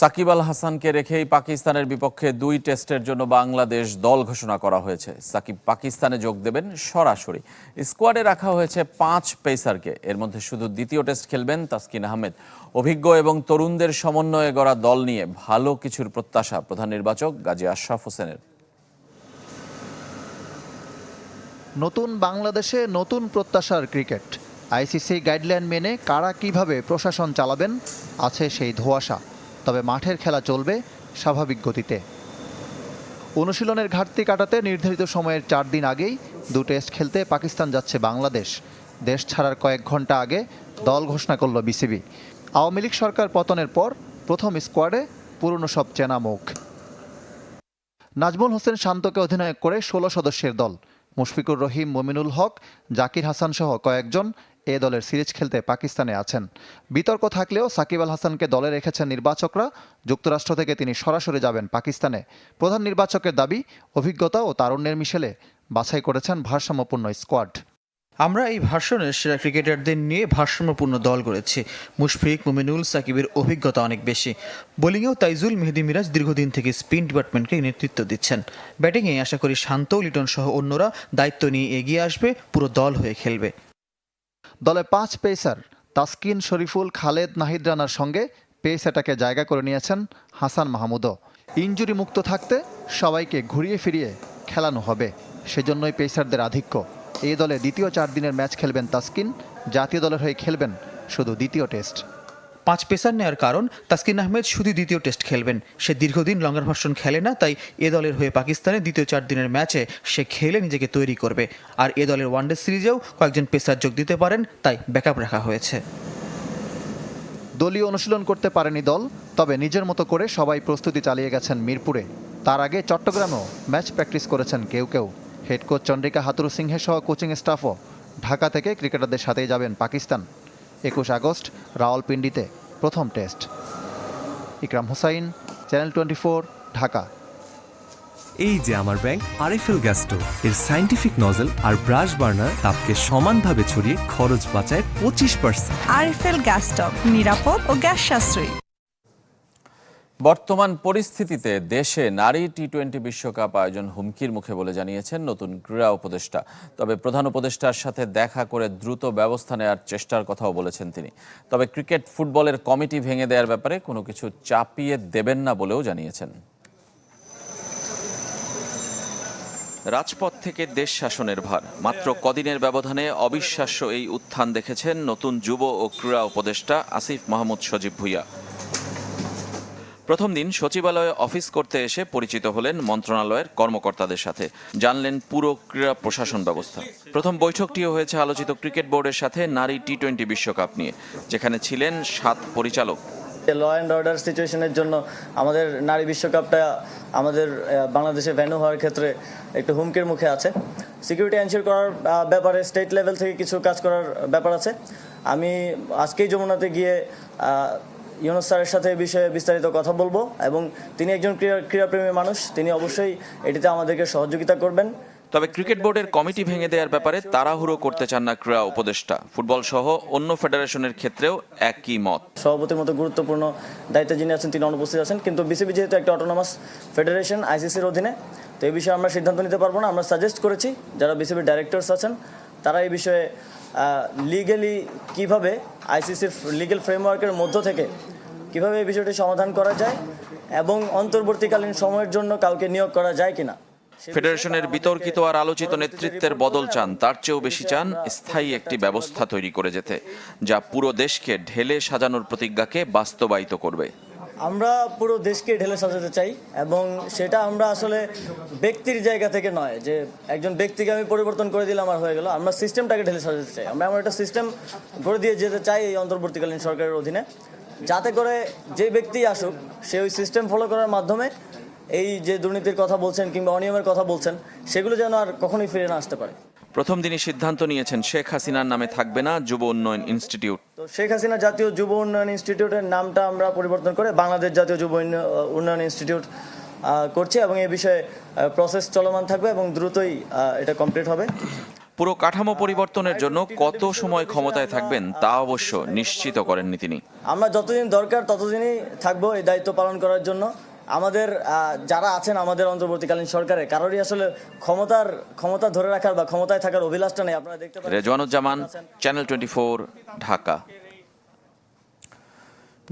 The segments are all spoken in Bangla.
সাকিব আল হাসানকে রেখেই পাকিস্তানের বিপক্ষে দুই টেস্টের জন্য বাংলাদেশ দল ঘোষণা করা হয়েছে। সাকিব পাকিস্তানে যোগ দেবেন সরাসরি। স্কোয়াডে রাখা হয়েছে পাঁচ পেসারকে। এর মধ্যে শুধু দ্বিতীয় টেস্ট খেলবেন তাসকিন আহমেদ। অভিজ্ঞ এবং তরুণদের সমন্বয়ে গড়া দল নিয়ে ভালো কিছুর প্রত্যাশা প্রধান নির্বাচক গাজী আশরাফ হোসেনের। নতুন বাংলাদেশে নতুন প্রত্যাশার ক্রিকেট। আইসিসি গাইডলাইন মেনে কারা কীভাবে প্রশাসন চালাবেন, আছে সেই ধোঁয়াশা। তবে মাঠের খেলা চলবে স্বাভাবিক গতিতে। অনুশীলনের ঘাটতি কাটাতে নির্ধারিত সময়ের চার দিন আগেই দু টেস্ট খেলতে পাকিস্তান যাচ্ছে বাংলাদেশ। দেশ ছাড়ার কয়েক ঘণ্টা আগে দল ঘোষণা করল বিসিবি। আওয়ামী লীগ সরকার পতনের পর প্রথম স্কোয়াডে পুরনো সব চেনা মুখ। নাজমুল হোসেন শান্তকে অধিনায়ক করে ষোলো সদস্যের দল। মুশফিকুর রহিম, মমিনুল হক, জাকির হাসান সহ কয়েকজন এ দলের সিরিজ খেলতে পাকিস্তানে আছেন। বিতর্ক থাকলেও সাকিব আল হাসানকে দলে রেখেছেন নির্বাচকরা। যুক্তরাষ্ট্র থেকে তিনি সরাসরি যাবেন পাকিস্তানে। প্রধান নির্বাচকের দাবি, অভিজ্ঞতা ও তারুণ্যের মিশেলে বাছাই করেছেন ভারসাম্যপূর্ণ স্কোয়াড। আমরা এই ভার্সনের সেরা ক্রিকেটারদের নিয়ে ভারসাম্যপূর্ণ দল করেছি মুশফিক, মুমিনুল, সাকিবের অভিজ্ঞতা অনেক বেশি। বোলিংয়েও তাইজুল, মেহেদি মিরাজ দীর্ঘদিন থেকে স্পিন ডিপার্টমেন্টকে নেতৃত্ব দিচ্ছেন। ব্যাটিংয়ে আশা করি শান্ত, লিটন সহ অন্যরা দায়িত্ব নিয়ে এগিয়ে আসবে, পুরো দল হয়ে খেলবে। দলে পাঁচ পেসার তাসকিন, শরীফুল, খালেদ, নাহিদ রানার সঙ্গে পেস অ্যাটাকে জায়গা করে নিয়েছেন হাসান মাহমুদও। ইঞ্জুরি মুক্ত থাকতে সবাইকে ঘুরিয়ে ফিরিয়ে খেলানো হবে। সেজন্যই পেসারদের আধিক্য। এই দলে দ্বিতীয় চার দিনের ম্যাচ খেলবেন তাসকিন, জাতীয় দলের হয়ে খেলবেন শুধু দ্বিতীয় টেস্ট। পাঁচ পেসার নেওয়ার কারণ তাসকিন আহমেদ শুধু দ্বিতীয় টেস্ট খেলবেন। সে দীর্ঘদিন লঙ্গার ভার্সন খেলে না, তাই এ দলের হয়ে পাকিস্তানে দ্বিতীয় চার দিনের ম্যাচে সে খেলে নিজেকে তৈরি করবে। আর এ দলের ওয়ানডে সিরিজেও কয়েকজন পেসার যোগ দিতে পারেন, তাই ব্যাকআপ রাখা হয়েছে। দলীয় অনুশীলন করতে পারেনি দল, তবে নিজের মতো করে সবাই প্রস্তুতি চালিয়ে গেছেন মিরপুরে। তার আগে চট্টগ্রামেও ম্যাচ প্র্যাকটিস করেছেন কেউ কেউ। Head coach Chandrika Hathurusingha সহ কোচিং স্টাফও ঢাকা থেকে ক্রিকেটারদের সাথেই যাবেন পাকিস্তান। একুশ আগস্ট রাওয়ালপিন্ডিতে প্রথম test. Ikram Hussain channel twenty Dhaka. এই যে আমার ব্যাংক আরএফএল গ্যাস স্টোভ এর সাইন্টিফিক নজেল আর ব্রাশ বার্নার তাপকে সমানভাবে ছড়িয়ে খরচ বাঁচায় পঁচিশ পার্সেন্ট। আরএফএল গ্যাস স্টোভ নিরাপদ ও গ্যাস সাশ্রয়ী বর্তমান পরিস্থিতিতে দেশে নারী টি টোয়েন্টি বিশ্বকাপ আয়োজন হুমকির মুখে বলে জানিয়েছেন নতুন ক্রীড়া উপদেষ্টা। তবে প্রধান উপদেষ্টার সাথে দেখা করে দ্রুত ব্যবস্থা নেওয়ার চেষ্টার কথাও বলেছেন তিনি। তবে ক্রিকেট ফুটবলের কমিটি ভেঙে দেওয়ার ব্যাপারে কোনো কিছু চাপিয়ে দেবেন না বলেও জানিয়েছেন। রাজপথ থেকে দেশ শাসনের ভার। মাত্র কদিনের ব্যবধানে অবিশ্বাস্য এই উত্থান দেখেছেন নতুন যুব ও ক্রীড়া উপদেষ্টা আসিফ মাহমুদ সজীব ভুইয়া। প্রথম দিন সচিবালয়ে অফিস করতে এসে পরিচিত হলেন মন্ত্রণালয়ের কর্মকর্তাদের সাথে। জানলেন পুরো ক্রীড়া প্রশাসন ব্যবস্থা। প্রথম বৈঠকটিও হয়েছে আলোচিত ক্রিকেট বোর্ডের সাথে নারী টি টোয়েন্টি বিশ্বকাপ নিয়ে, যেখানে ছিলেন সাত পরিচালক। ল অ্যান্ড অর্ডার সিচুয়েশনের জন্য আমাদের নারী বিশ্বকাপটা আমাদের বাংলাদেশে ভেন্যু হওয়ার ক্ষেত্রে একটু হুমকির মুখে আছে। সিকিউরিটি এনশিওর করার ব্যাপারে স্টেট লেভেল থেকে কিছু কাজ করার ব্যাপার আছে। আমি আজকেই যমুনাতে গিয়ে ইউনুস স্যারের সাথে এই বিষয়ে বিস্তারিত কথা বলব এবং তিনি একজন ক্রীড়া ক্রীড়াপ্রেমী মানুষ তিনি অবশ্যই এটিতে আমাদেরকে সহযোগিতা করবেন। তবে ক্রিকেট বোর্ডের কমিটি ভেঙে দেওয়ার ব্যাপারে তাড়াহুড়ো করতে চান না ক্রীড়া উপদেষ্টা। ফুটবল সহ অন্য ফেডারেশনের ক্ষেত্রেও একই মত। সভাপতির মতো গুরুত্বপূর্ণ দায়িত্বে যিনি আছেন তিনি অনুপস্থিত আছেন। কিন্তু বিসিবি যেহেতু একটা অটোনমাস ফেডারেশন আইসিসির অধীনে তো এই বিষয়ে আমরা সিদ্ধান্ত নিতে পারব না। আমরা সাজেস্ট করেছি যারা বিসিবির ডাইরেক্টরস আছেন তারা এই বিষয়ে লিগেলি কীভাবে আইসিসির লিগেল ফ্রেমওয়ার্কের মধ্য থেকে কীভাবে এই বিষয়টি সমাধান করা যায় এবং অন্তর্বর্তীকালীন সময়ের জন্য কাউকে নিয়োগ করা যায় কিনা? ফেডারেশনের বিতর্কিত আর আলোচিত নেতৃত্বের বদল চান তার চেয়েও বেশি চান স্থায়ী একটি ব্যবস্থা তৈরি করে যেতে যা পুরো দেশকে ঢেলে সাজানোর প্রতিজ্ঞাকে বাস্তবায়িত করবে। আমরা পুরো দেশকে ঢেলে সাজাতে চাই এবং সেটা আমরা আসলে ব্যক্তির জায়গা থেকে নয়, যে একজন ব্যক্তিকে আমি পরিবর্তন করে দিলাম আর হয়ে গেল। আমরা সিস্টেমটাকে ঢেলে সাজাতে চাই। আমরা এমন একটা সিস্টেম গড়ে দিয়ে যেতে চাই এই অন্তর্বর্তীকালীন সরকারের অধীনে। যাতে করে যে ব্যক্তি আসুক, সে ওই সিস্টেম ফলো করার মাধ্যমে এই যে দুর্নীতির কথা বলছেন কিংবা অনিয়মের কথা বলছেন, সেগুলো যেন আর কখনোই ফিরে না আসতে পারে। প্রথম দিনই সিদ্ধান্ত নিয়েছেন শেখ হাসিনার নামে থাকবে না যুব উন্নয়ন ইনস্টিটিউট। তো শেখ হাসিনা জাতীয় যুব উন্নয়ন ইনস্টিটিউটের নামটা আমরা পরিবর্তন করে বাংলাদেশ জাতীয় যুব উন্ন- উন্নয়ন ইনস্টিটিউট করছি এবং এ বিষয়ে প্রসেস চলমান থাকবে এবং দ্রুতই এটা কমপ্লিট হবে। পুরো কাঠামো পরিবর্তনের জন্য কত সময় ক্ষমতায় থাকবেন তা অবশ্য নিশ্চিত করেননি তিনি। আমরা যতদিন দরকার ততদিনই থাকব এই দায়িত্ব পালন করার জন্য। আমাদের যারা আছেন আমাদের অন্তর্বর্তীকালীন সরকারে কারোরই আসলে ক্ষমতার ক্ষমতা ধরে রাখার বা ক্ষমতায় থাকার অভিলাষটা নেই। আপনারা দেখতে পাচ্ছেন Rezwanuzzaman channel twenty Dhaka.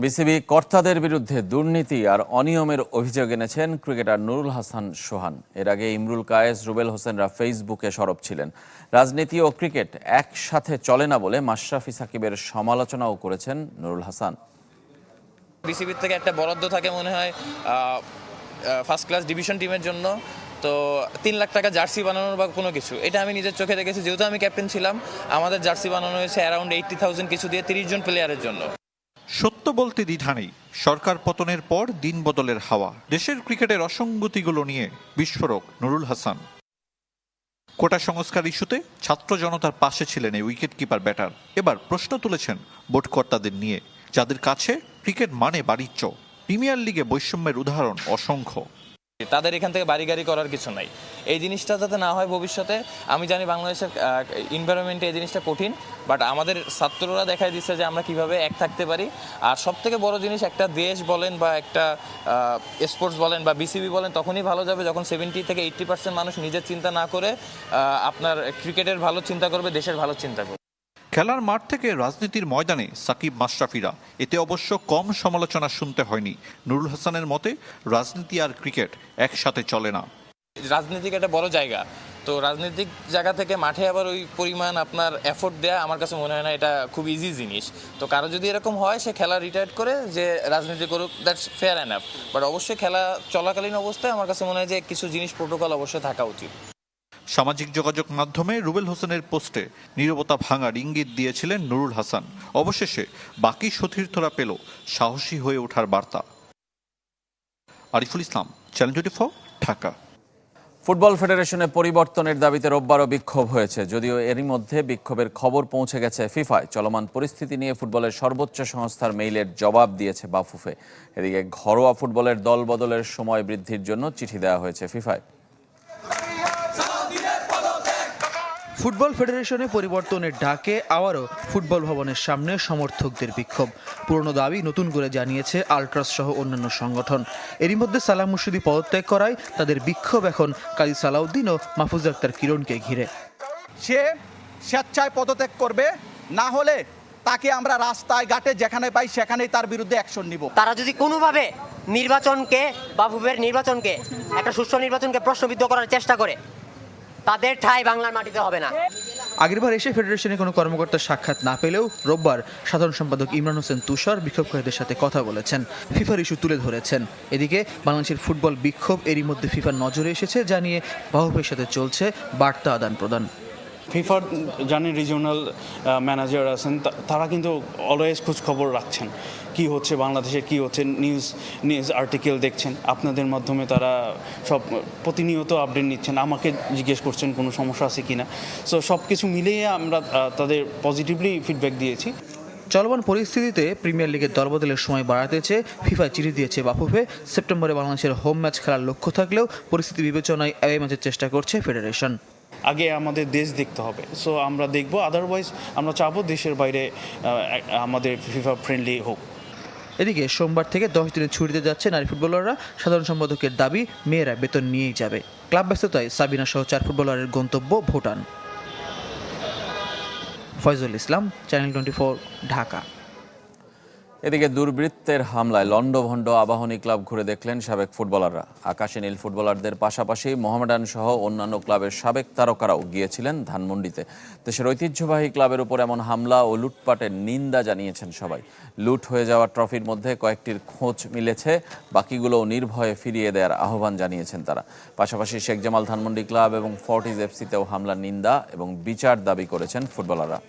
BCB কর্তাদের বিরুদ্ধে দুর্নীতি আর অনিয়মের অভিযোগ এনেছেন ক্রিকেটার নুরুল হাসান সোহান। এর আগে ইমরুল কায়েস রুবেল হোসেনরা ফেসবুকে সরব ছিলেন। রাজনীতি ও ক্রিকেট একসাথে চলে না বলে মাশরাফি সাকিবের সমালোচনাও করেছেন নুরুল হাসান। বিসিবির থেকে একটা বরাদ্দ থাকে মনে হয় ফার্স্ট ক্লাস ডিভিশন টিমের জন্য। তো তিন লাখ টাকা জার্সি বানানোর বা কোনো কিছু, এটা আমি নিজের চোখে দেখেছি। যেহেতু আমি ক্যাপ্টেন ছিলাম, আমাদের জার্সি বানানো হয়েছে অ্যারাউন্ড এইটটি থাউজেন্ড কিছু দিয়ে তিরিশ জন প্লেয়ারের জন্য। সত্য বলতে দ্বিধা নেই, সরকার পতনের পর দিন বদলের হাওয়া। দেশের ক্রিকেটের অসঙ্গতিগুলো নিয়ে বিস্ফোরক নুরুল হাসান। কোটা সংস্কার ইস্যুতে ছাত্র জনতার পাশে ছিলেন এই উইকেট কিপার ব্যাটার এবার প্রশ্ন তুলেছেন বোর্ড কর্তাদের নিয়ে, যাদের কাছে ক্রিকেট মানে বাণিজ্য প্রিমিয়ার লিগে বৈষম্যের উদাহরণ অসংখ্য। তাদের এখান থেকে বাড়ি গাড়ি করার কিছু নাই। এই জিনিসটা যাতে না হয় ভবিষ্যতে, আমি জানি বাংলাদেশের এনভায়রনমেন্টে এই জিনিসটা কঠিন বাট আমাদের ছাত্ররা দেখাই দিচ্ছে যে আমরা কীভাবে এক থাকতে পারি। আর সব থেকে বড় জিনিস, একটা দেশ বলেন বা একটা স্পোর্টস বলেন বা বিসিবি বলেন, তখনই ভালো যাবে যখন সেভেন্টি থেকে এইট্টি পার্সেন্ট মানুষ নিজের চিন্তা না করে আপনার ক্রিকেটের ভালো চিন্তা করবে, দেশের ভালো চিন্তা করবে। খেলার মাঠ থেকে রাজনীতির ময়দানে সাকিব মাশরাফিরা। এতে অবশ্য কম সমালোচনা শুনতে হয়নি। নুরুল হাসানের মতে, রাজনীতি আর ক্রিকেট একসাথে চলে না। রাজনীতিক একটা বড় জায়গা। তো রাজনৈতিক জায়গা থেকে মাঠে আবার ওই পরিমাণ আপনার এফোর্ট দেয়া আমার কাছে মনে হয় না এটা খুব ইজি জিনিস। তো কারও যদি এরকম হয়, সে খেলা রিটায়ার করে যে রাজনীতি করুক দ্যাটস ফেয়ার অ্যানাফ বাট অবশ্যই খেলা চলাকালীন অবস্থায় আমার কাছে মনে হয় যে কিছু জিনিস প্রোটোকল অবশ্যই থাকা উচিত। সামাজিক যোগাযোগ মাধ্যমে রুবেল হোসেনের পোস্টে নীরবতা ভাঙার ইঙ্গিত দিয়েছিলেন নুরুল হাসান। অবশেষে বাকি সতীর্থরা পেল সাহসী হয়ে ওঠার বার্তা। Ariful Islam channel twenty Dhaka. Football ফেডারেশনে পরিবর্তনের দাবিতে রোববারও বিক্ষোভ হয়েছে। যদিও এরই মধ্যে বিক্ষোভের খবর পৌঁছে গেছে ফিফায়। চলমান পরিস্থিতি নিয়ে ফুটবলের সর্বোচ্চ সংস্থার মেইলের জবাব দিয়েছে বাফুফে। এদিকে ঘরোয়া ফুটবলের দল বদলের সময় বৃদ্ধির জন্য চিঠি দেওয়া হয়েছে ফিফায়। ফুটবল ফেডারেশনে পরিবর্তনের ডাকে আবারও ফুটবল ভবনের সামনে সমর্থকদের বিক্ষোভ। পুরনো দাবি নতুন করে জানিয়েছে আলট্রাস সহ অন্যান্য সংগঠন। এরই মধ্যে সালাম মুর্শিদি পদত্যাগ করায় তাদের বিক্ষোভ এখন কাজী সালাউদ্দিন ও মাহফুজ আক্তার কিরণকে ঘিরে। সে স্বেচ্ছায় পদত্যাগ করবে না হলে তাকে আমরা রাস্তায় ঘাটে যেখানে পাই সেখানেই তার বিরুদ্ধে অ্যাকশন নিব। তারা যদি কোনোভাবে নির্বাচনকে বাফুফের নির্বাচনকে একটা সুষ্ঠু নির্বাচনকে প্রশ্নবিদ্ধ করার চেষ্টা করে তাদের ঠাই বাংলার মাটিতে হবে না। আগেরবার এসে ফেডারেশনে কোনো কর্মকর্তার সাক্ষাৎ না পেলেও রোববার সাধারণ সম্পাদক ইমরান হোসেন তুষার বিক্ষোভকারীদের সাথে কথা বলেছেন। ফিফার ইস্যু তুলে ধরেছেন। এদিকে বাংলাদেশের ফুটবল বিক্ষোভ এরই মধ্যে ফিফার নজরে এসেছে, জানিয়ে বাহুফের সাথে চলছে বার্তা আদান প্রদান ফিফার জানেন রিজিওনাল ম্যানেজার আছেন তারা কিন্তু অলওয়েজ খোঁজ খবর রাখছেন কি হচ্ছে বাংলাদেশে কি হচ্ছে নিউজ নিউজ আর্টিকেল দেখছেন আপনাদের মাধ্যমে তারা সব প্রতিনিয়ত আপডেট নিচ্ছেন আমাকে জিজ্ঞেস করছেন কোনো সমস্যা আছে কি না সো সব কিছু মিলিয়ে আমরা তাদের পজিটিভলি ফিডব্যাক দিয়েছি চলমান পরিস্থিতিতে প্রিমিয়ার লিগের দলবদলের সময় বাড়াতে চেয়ে ফিফা চিঠি দিয়েছে বাফুফে সেপ্টেম্বরে বাংলাদেশের হোম ম্যাচ খেলার লক্ষ্য থাকলেও পরিস্থিতি বিবেচনায় অ্যাওয়ে ম্যাচের চেষ্টা করছে ফেডারেশন আগে আমাদের দেশ দেখতে হবে। সো আমরা দেখব আদারওয়াইজ আমরা চাবো দেশের বাইরে আমাদের ফিফা ফ্রেন্ডলি হোক। এদিকে সোমবার থেকে দশ দিনের ছুটিতে যাচ্ছে নারী ফুটবলাররা। সাধারণ সম্পাদকের দাবি, মেয়েরা বেতন নিয়েই যাবে। ক্লাব ব্যস্ততায় সাবিনা সহ চার ফুটবলারের গন্তব্য Bhutan. Foyzul Islam, channel twenty Dhaka. এদিকে দুর্বৃত্তের হামলায় লন্ডভন্ড আবাহনী ক্লাব ঘুরে দেখলেন সাবেক ফুটবলাররা। আকাশে নীল ফুটবলারদের পাশাপাশি মোহামেডান সহ অন্যান্য ক্লাবের সাবেক তারকারাও গিয়েছিলেন ধানমন্ডিতে। দেশের ঐতিহ্যবাহী ক্লাবের উপর এমন হামলা ও লুটপাটের নিন্দা জানিয়েছেন সবাই। লুট হয়ে যাওয়া ট্রফির মধ্যে কয়েকটির খোঁজ মিলেছে বাকিগুলোও নির্ভয়ে ফিরিয়ে দেওয়ার আহ্বান জানিয়েছেন তারা। পাশাপাশি শেখ জামাল ধানমন্ডি ক্লাব এবং ফর্টিজ এফসিতেও হামলার নিন্দা এবং বিচার দাবি করেছেন ফুটবলাররা।